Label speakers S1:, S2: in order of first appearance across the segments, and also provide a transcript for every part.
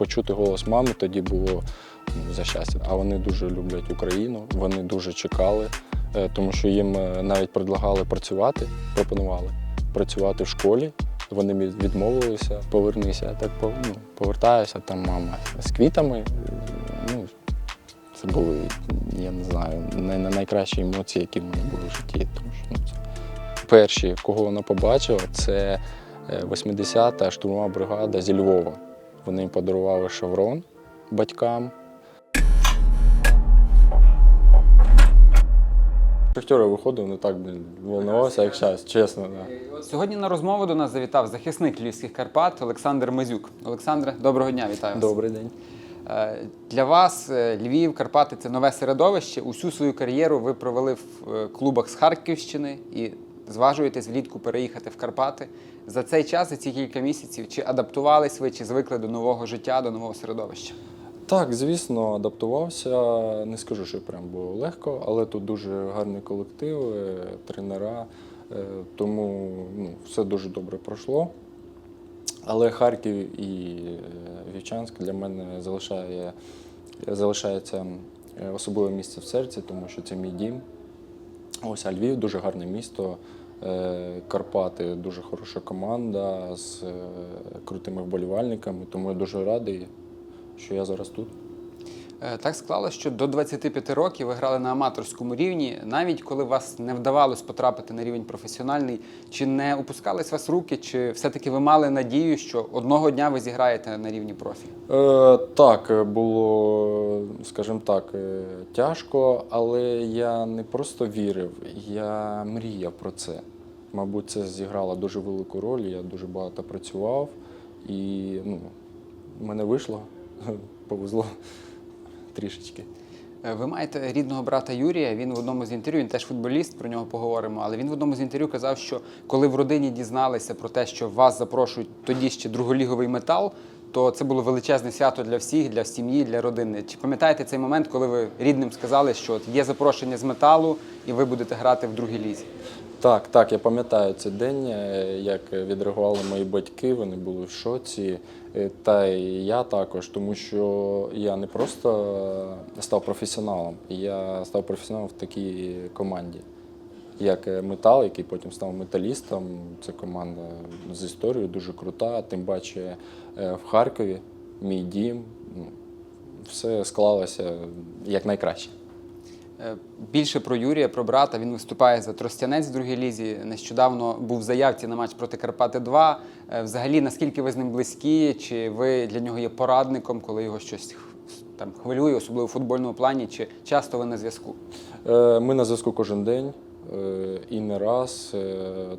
S1: почути голос мами тоді було ну, за щастя. А вони дуже люблять Україну, вони дуже чекали, е, тому що їм е, навіть предлагали працювати, пропонували працювати в школі. Вони відмовилися, повернися. Я так ну, повертаюся, там мама з квітами. Ну, це були, я не знаю, найкращі емоції, які в мене були в житті. Тому що, ну, це перші, кого вона побачила, це е, 80-та штурмова бригада зі Львова. Вони подарували шеврон батькам. Шахтера виходив, не так блін, волнувався, як зараз, чесно. Да.
S2: Сьогодні на розмову до нас завітав захисник Львівських Карпат Олександр Мазюк. Олександре, доброго дня, вітаю вас.
S1: Добрий день.
S2: Е, Для вас е, Львів, Карпати це нове середовище. Усю свою кар'єру ви провели в е, клубах з Харківщини і зважуєтесь влітку переїхати в Карпати. За цей час, за ці кілька місяців, чи адаптувались ви, чи звикли до нового життя, до нового середовища?
S1: Так, звісно, адаптувався. Не скажу, що прям було легко, але тут дуже гарний колектив, тренера, е, тому ну, все дуже добре пройшло. Але Харків і е, Вівчанськ для мене залишає, залишається е, особливе місце в серці, тому що це мій дім. Ось а Львів дуже гарне місто. Е, Карпати дуже хороша команда з е, крутими вболівальниками, тому я дуже радий, що я зараз тут.
S2: Е, Так склалося, що до 25 років ви грали на аматорському рівні, навіть коли вас не вдавалось потрапити на рівень професіональний, чи не опускались вас руки, чи все-таки ви мали надію, що одного дня ви зіграєте на рівні профі?
S1: Е, так, е, було, скажімо так, е, тяжко, але я не просто вірив, я мріяв про це. Мабуть, це зіграло дуже велику роль. Я дуже багато працював і ну, мене вийшло, повезло трішечки.
S2: Е, Ви маєте рідного брата Юрія. Він в одному з інтерв'ю, він теж футболіст, про нього поговоримо. Але він в одному з інтерв'ю казав, що коли в родині дізналися про те, що вас запрошують тоді ще друголіговий метал, то це було величезне свято для всіх, для сім'ї, для родини. Чи пам'ятаєте цей момент, коли ви рідним сказали, що є запрошення з металу, і ви будете грати в другій лізі?
S1: Так, так, я пам'ятаю цей день, е, як відреагували мої батьки, вони були в шоці. е, Та і я також, тому що я не просто став професіоналом, я став професіоналом в такій команді, як е, метал, який потім став металістом. Це команда з історією дуже крута. Тим паче в Харкові, мій дім. ну, Все склалося як найкраще.
S2: Е, Більше про Юрія, про брата. Він виступає за Тростянець в другій лізі. Нещодавно був в заявці на матч проти Карпати 2. Е, Взагалі, наскільки ви з ним близькі? Чи ви для нього є порадником, коли його щось там хвилює, особливо в футбольному плані, чи часто ви на зв'язку?
S1: Е, Ми на зв'язку кожен день і не раз.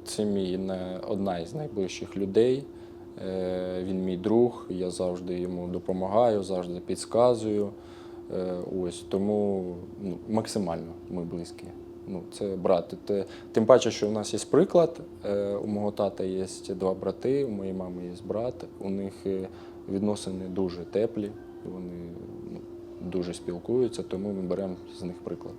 S1: Це мій не одна із найближчих людей. Він мій друг, я завжди йому допомагаю, завжди підказую. Е, Ось тому ну, максимально ми близькі. Ну, це брат. Те- Тим паче, що у нас є приклад. Е, У мого тата є два брати, у моєї мами є брат. У них е, відносини дуже теплі, вони ну, дуже спілкуються, тому ми беремо з них приклад.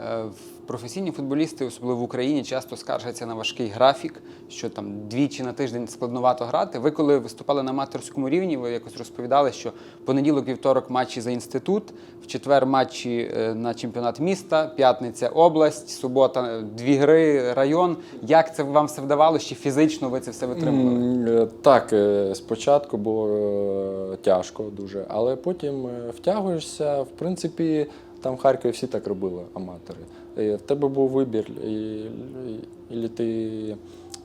S2: Е, Професійні футболісти, особливо в Україні, часто скаржаться на важкий графік, що там двічі на тиждень складновато грати. Ви, коли виступали на аматорському рівні, ви якось розповідали, що понеділок, вівторок матчі за інститут, в четвер матчі е, на чемпіонат міста, п'ятниця область, субота е, дві гри, район. Як це вам все вдавалося? Чи фізично ви це все витримували?
S1: Так, спочатку було тяжко дуже, але потім втягуєшся. В принципі, там в Харкові всі так робили, аматори. В тебе був вибір, і, і, ти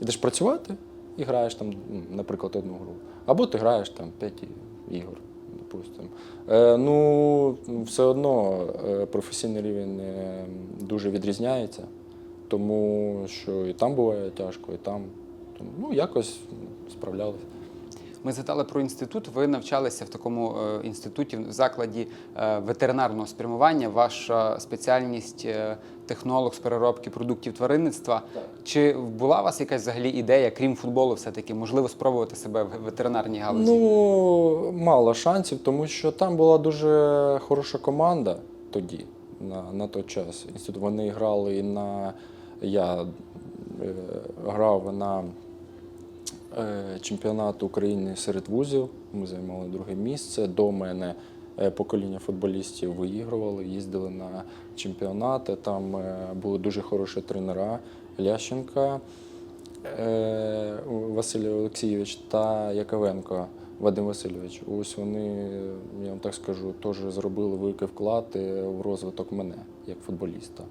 S1: йдеш працювати і граєш там, наприклад, одну гру. Або ти граєш там 5 ігор, допустимо. Е, ну, все одно е, професійний рівень е, дуже відрізняється, тому що і там буває тяжко, і там. Ну, якось справлялися.
S2: Ми згадали про інститут. Ви навчалися в такому е, інституті в закладі е, ветеринарного спрямування. Ваша спеціальність е, технолог з переробки продуктів тваринництва. Чи була у вас якась взагалі ідея, крім футболу, все-таки можливо спробувати себе в ветеринарній галузі?
S1: Ну, мало шансів, тому що там була дуже хороша команда тоді, на, на той час. Інститут. Вони грали і на. Я е, грав на Чемпіонат України серед вузів. Ми займали друге місце. До мене е, покоління футболістів виігрували, їздили на чемпіонати. Там е, були дуже хороші тренера Лященка е, Василь Олексійович та Яковенко Вадим Васильович. Ось вони, я вам так скажу, теж зробили великий вклад е, в розвиток мене як футболіста.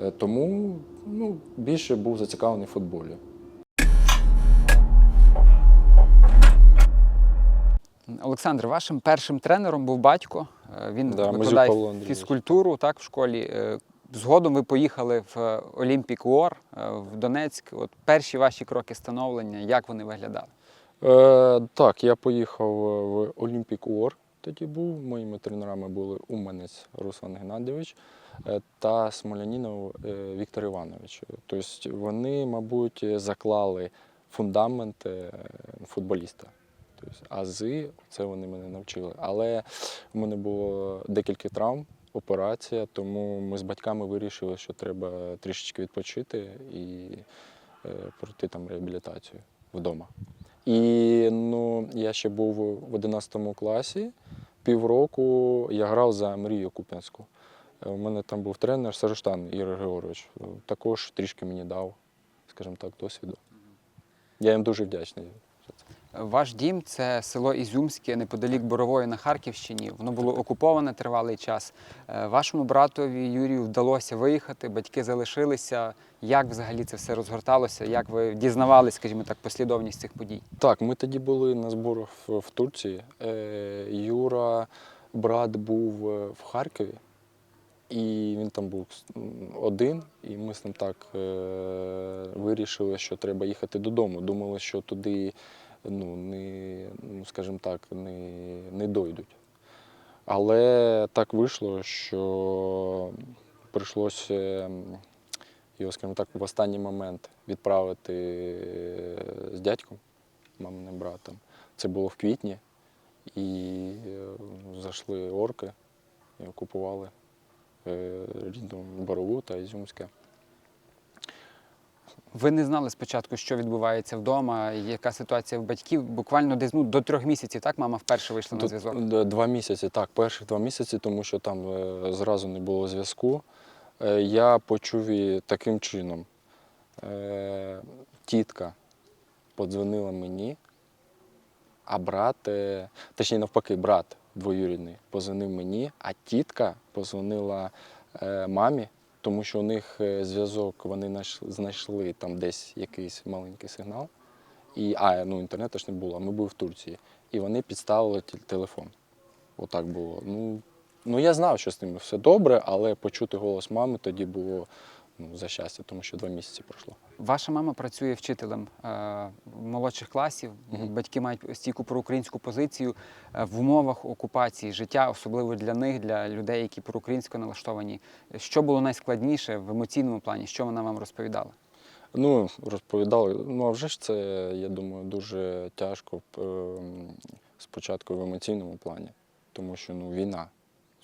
S1: Е, Тому ну, більше був зацікавлений в футболі.
S2: Олександр, вашим першим тренером був батько. Е, Він
S1: Да,
S2: викладає фізкультуру так, в школі. Е, Згодом ви поїхали в Олімпік Уор в Донецьк. От перші ваші кроки становлення, як вони виглядали?
S1: Е, так, я поїхав в Олімпік Уор. Тоді був. Моїми тренерами були Уманець Руслан Геннадійович е, та Смолянінов е, Віктор Іванович. Тобто вони, мабуть, заклали фундамент е, футболіста. Тобто, ази, це вони мене навчили. Але в мене було декілька травм, операція, тому ми з батьками вирішили, що треба трішечки відпочити і е, пройти там реабілітацію вдома. І ну, я ще був в 11 класі. Півроку я грав за Мрію Куп'янську. Е, У мене там був тренер Сароштан Ігор Григорович. Е, Також трішки мені дав, скажімо так, досвіду. Я їм дуже вдячний.
S2: Ваш дім це село Ізюмське, неподалік Борової на Харківщині. Воно було окуповане тривалий час. Е, Вашому братові Юрію вдалося виїхати, батьки залишилися. Як взагалі це все розгорталося? Як ви дізнавалися, скажімо так, послідовність цих подій?
S1: Так, ми тоді були на зборах в, Турції. Е, Юра, брат був е, в Харкові, і він там був один, і ми з ним так вирішили, що треба їхати додому. Думали, що туди, ну, не, ну, скажімо так, не, не дойдуть. Але так вийшло, що прийшлося його, скажімо так, в останній момент відправити е, з дядьком, маминим братом. Це було в квітні, і е, зайшли орки і окупували е, рідну Борову та Ізюмське.
S2: Ви не знали спочатку, що відбувається вдома, яка ситуація в батьків. Буквально десь ну, до трьох місяців, так мама вперше вийшла на зв'язок.
S1: Два місяці, так, перших два місяці, тому що там е, зразу не було зв'язку. Е, Я почув її таким чином. Е, Тітка подзвонила мені, а брат, е, точніше навпаки, брат двоюрідний позвонив мені, а тітка позвонила е, мамі, тому що у них е, зв'язок, вони знайшли там десь якийсь маленький сигнал. І, а, ну інтернету ж не було, ми були в Турції. І вони підставили телефон. Отак було. Ну, ну я знав, що з ними все добре, але почути голос мами тоді було ну, за щастя, тому що два місяці пройшло.
S2: Ваша мама працює вчителем е, молодших класів.
S1: Мгм.
S2: Батьки мають стійку проукраїнську позицію Е, в умовах окупації життя, особливо для них, для людей, які проукраїнсько налаштовані. Що було найскладніше в емоційному плані? Що вона вам розповідала?
S1: Ну, розповідали. Ну, а вже ж це, я думаю, дуже тяжко спочатку в емоційному плані, тому що ну, війна,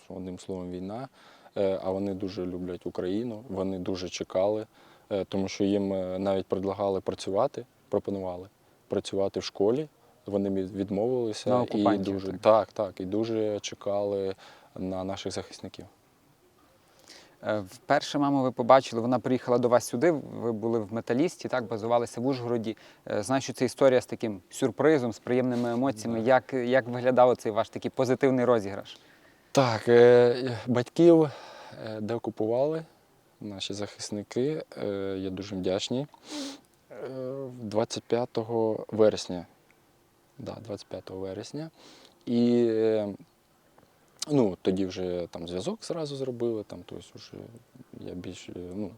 S1: одним словом, війна. Е, А вони дуже люблять Україну, вони дуже чекали, е, тому що їм е, навіть предлагали працювати, пропонували працювати в школі. Вони відмовилися
S2: На
S1: і дуже
S2: так?
S1: так, так, і дуже чекали на наших захисників.
S2: Вперше маму ви побачили, вона приїхала до вас сюди. Ви були в металісті, так базувалися в Ужгороді. Знаю, що це історія з таким сюрпризом, з приємними емоціями. Як, як виглядав цей ваш такий позитивний розіграш?
S1: Так, е, батьків е, деокупували наші захисники. Е, Я дуже вдячний. Е, 25 вересня. Да, 25 вересня. І ну, тоді вже там зв'язок зразу зробили, там, тобто вже я більш ну,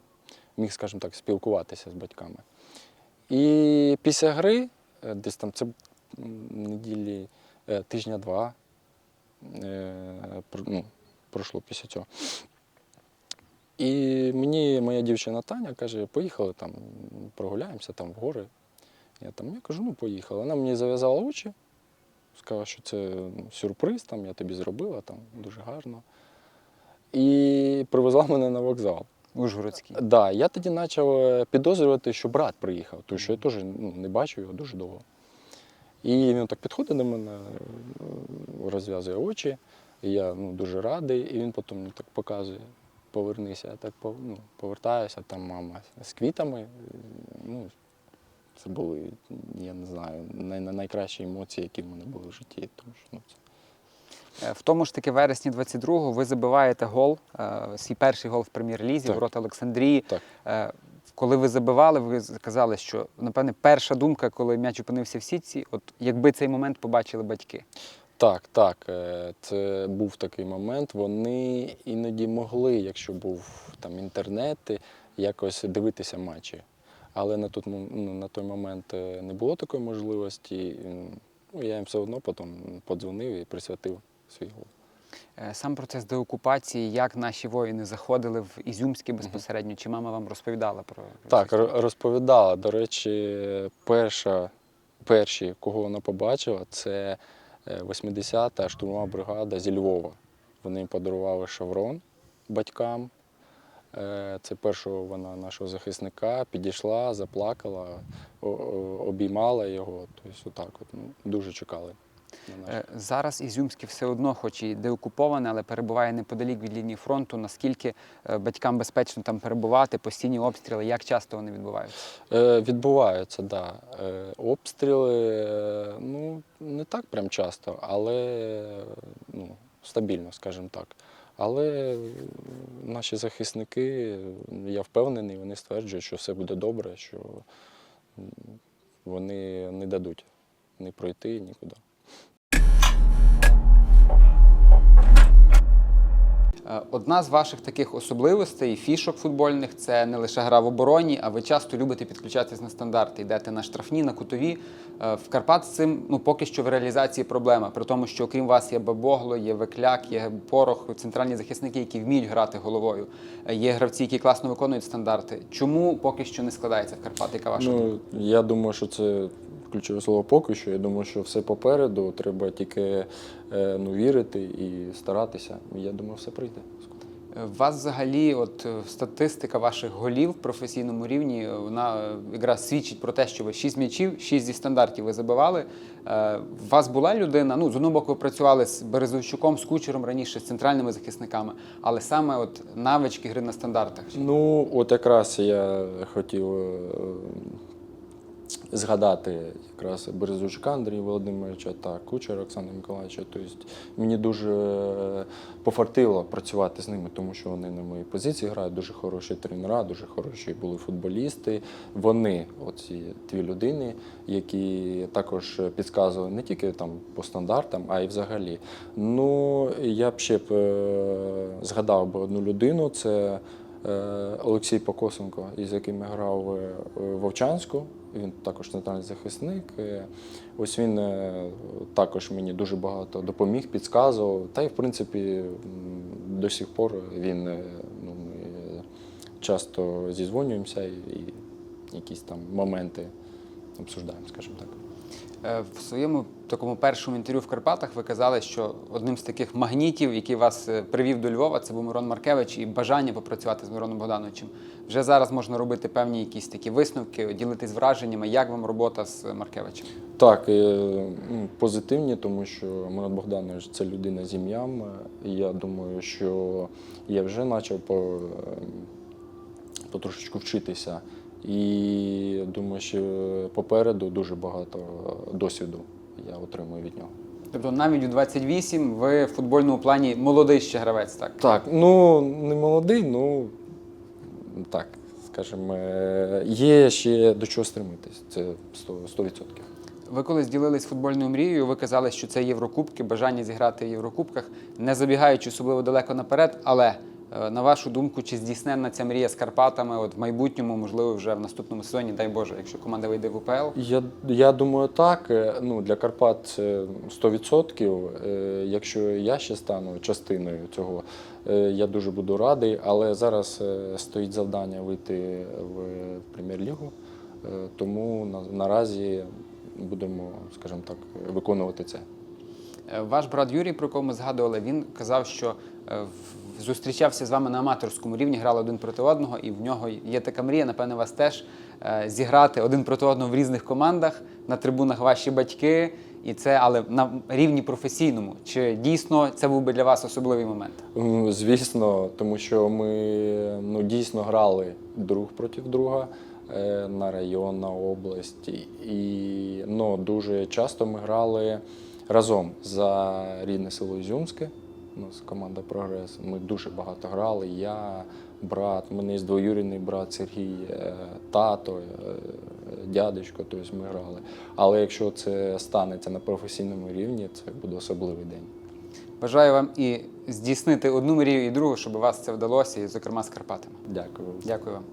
S1: міг, скажімо так, спілкуватися з батьками. І після гри, десь там це неділі тижня-два, ну, пройшло після цього. І мені моя дівчина Таня каже, поїхали там, прогуляємося там в гори. Я там я кажу, ну поїхали. Вона мені зав'язала очі, сказала, що це ну, сюрприз, там, я тобі зробила, там дуже гарно. І привезла мене на вокзал.
S2: Ужгородський.
S1: Да, я тоді почав е, підозрювати, що брат приїхав, тому що я теж ну, не бачив його дуже довго. І він так підходить до мене, е, розв'язує очі, і я ну, дуже радий, і він потім мені так показує, повернися. Я так ну, повертаюся, там мама з квітами. Е, Ну, це були, я не знаю, най- най- найкращі емоції, які в мене були в житті. Тому що, ну, це...
S2: Е, В тому ж таки вересні 22-го ви забиваєте гол, е, свій перший гол в прем'єр-лізі,
S1: Так.
S2: ворота Олександрії.
S1: Так.
S2: Коли ви забивали, ви сказали, що напевне перша думка, коли м'яч опинився в сітці, от якби цей момент побачили батьки.
S1: Так, так, е, це був такий момент. Вони іноді могли, якщо був там інтернет, якось дивитися матчі. Але на, тут, ну, на той момент е, не було такої можливості. Ну, я їм все одно потім подзвонив і присвятив свій гол.
S2: Е, Сам процес деокупації, як наші воїни заходили в Ізюмське безпосередньо, чи мама вам розповідала про
S1: Так, розповідала. До речі, перша, перші, кого вона побачила, це е, 80-та штурмова бригада зі Львова. Вони їм подарували шеврон батькам. Е, Це першого вона нашого захисника підійшла, заплакала, обіймала його. Тобто, отак от, ну, дуже чекали.
S2: Е, Зараз Ізюмське все одно, хоч і деокуповане, але перебуває неподалік від лінії фронту. Наскільки е, батькам безпечно там перебувати, постійні обстріли, як часто вони відбуваються?
S1: Е, відбуваються, так. Да. Е, обстріли, е, ну, не так прям часто, але е, ну, стабільно, скажімо так. Але е, наші захисники, я впевнений, вони стверджують, що все буде добре, що вони не дадуть ні пройти нікуди.
S2: Одна з ваших таких особливостей, фішок футбольних, це не лише гра в обороні, а ви часто любите підключатись на стандарти. Йдете на штрафні, на кутові. Е, В Карпат з цим ну, поки що в реалізації проблема. При тому, що окрім вас є Бабогло, є Векляк, є Порох, центральні захисники, які вміють грати головою. Е, Є гравці, які класно виконують стандарти. Чому поки що не складається в Карпат? Яка ваша?
S1: Ну, я думаю, що це ключове слово поки що. Я думаю, що все попереду. Треба тільки е, ну, вірити і старатися. Я думаю, все прийде.
S2: У вас взагалі, от е, статистика ваших голів в професійному рівні, е, вона якраз свідчить про те, що ви 6 м'ячів, 6 зі стандартів ви забивали. У вас була людина, ну, з одного боку, ви працювали з Березовчуком, з кучером раніше, з центральними захисниками, але саме от навички гри на стандартах.
S1: Ну, от якраз я хотів згадати якраз Березучка Андрія Володимировича та Кучера Оксана Миколаївича. Тобто мені дуже пофартило працювати з ними, тому що вони на моїй позиції грають дуже хороші тренера, дуже хороші були футболісти. Вони, оці дві людини, які також підказували не тільки там по стандартам, а й взагалі. Ну, я б ще б е, згадав би одну людину. Це Е, Олексій Покосенко, із яким я грав е, в Вовчанську. Він також центральний захисник. Ось він е, також мені дуже багато допоміг, підказував. Та й в принципі до сих пор він е, ну, ми часто зізвонюємося і якісь там моменти обсуждаємо, скажімо так.
S2: Е, В своєму такому першому інтерв'ю в Карпатах ви казали, що одним з таких магнітів, який вас е, привів до Львова, це був Мирон Маркевич і бажання попрацювати з Мироном Богдановичем. Вже зараз можна робити певні якісь такі висновки, ділитись враженнями, як вам робота з Маркевичем.
S1: Так, е, ну, позитивні, тому що Мирон Богданович це людина з ім'ям. Я думаю, що я вже почав по, потрошечку вчитися. І думаю, що попереду дуже багато досвіду я отримую від нього.
S2: Тобто навіть у 28 ви в футбольному плані молодий ще гравець, так?
S1: Так, ну не молодий, ну так, скажімо, є ще до чого стремитись. Це 100%. 100%.
S2: Ви колись ділились футбольною мрією, ви казали, що це Єврокубки, бажання зіграти в Єврокубках, не забігаючи особливо далеко наперед. Але на вашу думку, чи здійсненна ця мрія з Карпатами от в майбутньому, можливо, вже в наступному сезоні, дай Боже, якщо команда вийде в УПЛ?
S1: Я, я думаю, так. Е, Ну, для Карпат це 100%. Е, Якщо я ще стану частиною цього, е, я дуже буду радий. Але зараз е, стоїть завдання вийти в прем'єр-лігу, Е, тому на, наразі будемо, скажімо так, виконувати це.
S2: Е, Ваш брат Юрій, про кого ми згадували, він казав, що е, в- зустрічався з вами на аматорському рівні, грали один проти одного, і в нього є така мрія, напевне, вас теж е, зіграти один проти одного в різних командах, на трибунах ваші батьки, і це, але на рівні професійному. Чи дійсно це був би для вас особливий момент?
S1: Звісно, тому що ми ну, дійсно грали друг проти друга е, на район, на область. І ну, дуже часто ми грали разом за рідне село Ізюмське. У нас команда Прогрес. Ми дуже багато грали. Я, брат, у мене є двоюрідний брат Сергій, е, тато, е, дядечко, тобто ми грали. Але якщо це станеться на професійному рівні, це буде особливий день.
S2: Бажаю вам і здійснити одну мрію, і другу, щоб у вас це вдалося, і, зокрема, з Карпатами.
S1: Дякую.
S2: Дякую вам.